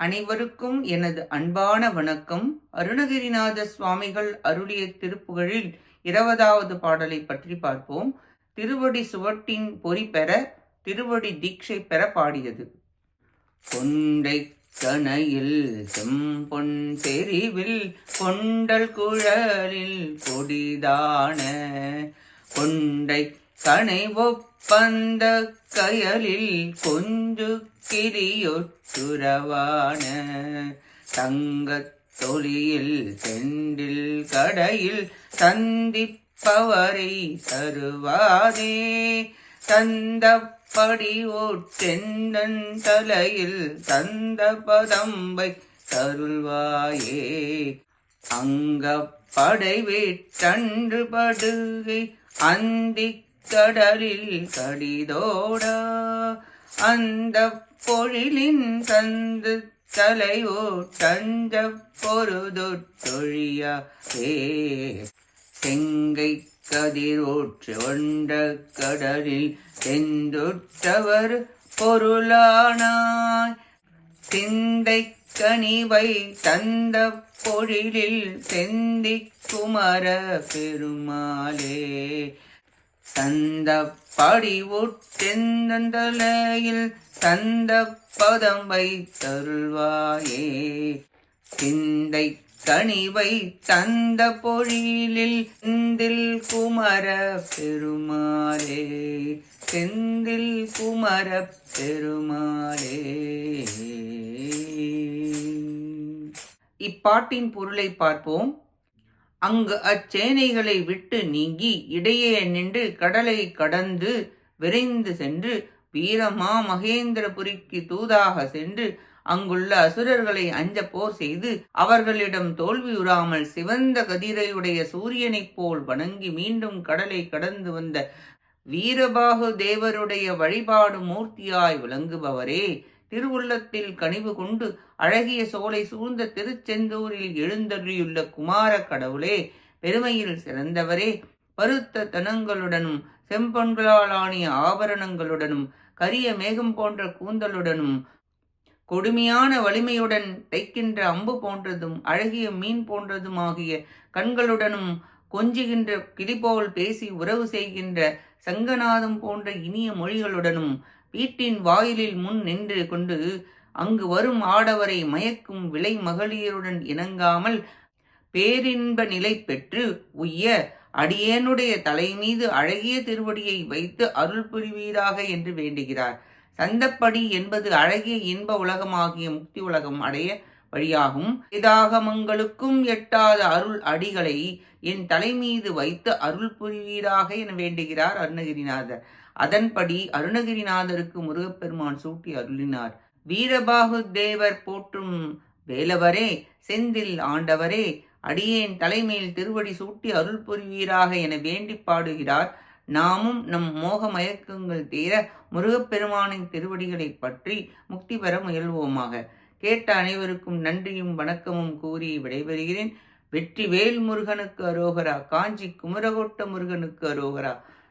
அனைவருக்கும் எனது அன்பான வணக்கம். அருணகிரிநாத சுவாமிகள் அருளிய திருப்புகழில் இருபதாவது பாடலை பற்றி பார்ப்போம். திருவடி சுவட்டின் பொறி பெற திருவடி தீட்சை பெற பாடியது. கொண்டை கணையில் செம்பொன் தெரிவில் கொண்டல் குழலில் கொடிதான கொண்டை சனை ஒப்பந்த கயலில் கொஞ்சு கிரியொட்டுறவான தங்கத் தொழியில் செண்டில் கடையில் சந்திப்பவரை தருவாதே தந்தப்படி ஓட்டெந்தன் தலையில் தந்த பதம்பை தருள்வாயே. அங்கப்படை வீட்டன்று படுகை அந்திக் கடலில் கடிதோடா. அந்த பொழிலின் தந்து தலையோ தஞ்ச பொருதொட்டொழியே செங்கை கதிரோற்று ஒண்ட கடலில் செந்தொட்டவர் பொருளானாய். சிந்தை கனிவை தந்த பொழிலில் செந்தி குமர பெருமாளே. தந்த படி உட்டெந்தலையில் தந்த பதம் வைத்தருள்வாயே. சிந்தை கனிவை தந்த பொழிலில் செந்தில் குமர பெருமாளே. செந்தில் குமர பெருமாளே. இப்பாட்டின் பொருளை பார்ப்போம். அங்கு அச்சேனைகளை விட்டு நீங்கி இடையே நின்று கடலை கடந்து விரைந்து சென்று வீரமா மகேந்திரபுரிக்கு தூதாக சென்று அங்குள்ள அசுரர்களை அஞ்ச போர் செய்து அவர்களிடம் தோல்வியுறாமல் சிவந்த கதிரையுடைய சூரியனைப் போல் வணங்கி மீண்டும் கடலை கடந்து வந்த வீரபாகு தேவருடைய வழிபாடு மூர்த்தியாய் விளங்குபவரே. திருவுள்ளத்தில் கனிவு கொண்டு அழகிய சோலை சூழ்ந்த திருச்செந்தூரில் எழுந்தருளியுள்ள குமார கடவுளே பெருமையில் சிறந்தவரே. பருத்த தனங்களுடனும் செம்பொன்களாலானிய ஆபரணங்களுடனும் கரிய மேகம் போன்ற கூந்தலுடனும் கொடுமையான வலிமையுடன் தைக்கின்ற அம்பு போன்றதும் அழகிய மீன் போன்றதுமாகிய கண்களுடனும் கொஞ்சுகின்ற கிளிபோல் பேசி உறவு செய்கின்ற சங்கநாதம் போன்ற இனிய மொழிகளுடனும் வீட்டின் வாயிலில் முன் நின்று கொண்டு அங்கு வரும் ஆடவரை மயக்கும் விலை மகளிருடன் இணங்காமல் பேரின்ப நிலை பெற்று உய்ய அடியேனுடைய தலை மீது அழகிய திருவடியை வைத்து அருள் புரிவீராக என்று வேண்டுகிறார். சந்தப்படி என்பது அழகிய இன்ப உலகமாகிய முக்தி உலகம் அடைய வழியாகும். இதாகமங்களுக்கும் எட்டாத அருள் அடிகளை என் தலை மீது வைத்து அருள் புரிவீராக என வேண்டுகிறார் அருணகிரிநாதர். அதன்படி அருணகிரிநாதருக்கு முருகப்பெருமான் சூட்டி அருளினார். வீரபாகு தேவர் போற்றும் வேலவரே செந்தில் ஆண்டவரே அடியேன் தலைமையில் திருவடி சூட்டி அருள் புரிவீராக என வேண்டி பாடுகிறார். நாமும் நம் மோக மயக்கங்கள் தீர முருகப்பெருமானின் திருவடிகளை பற்றி முக்தி பெற முயல்வோமாக. கேட்ட அனைவருக்கும் நன்றியும் வணக்கமும் கூறி விடைபெறுகிறேன். வெற்றி வேல் முருகனுக்கு அரோகரா காஞ்சி குமரகோட்ட முருகனுக்கு அரோகரா.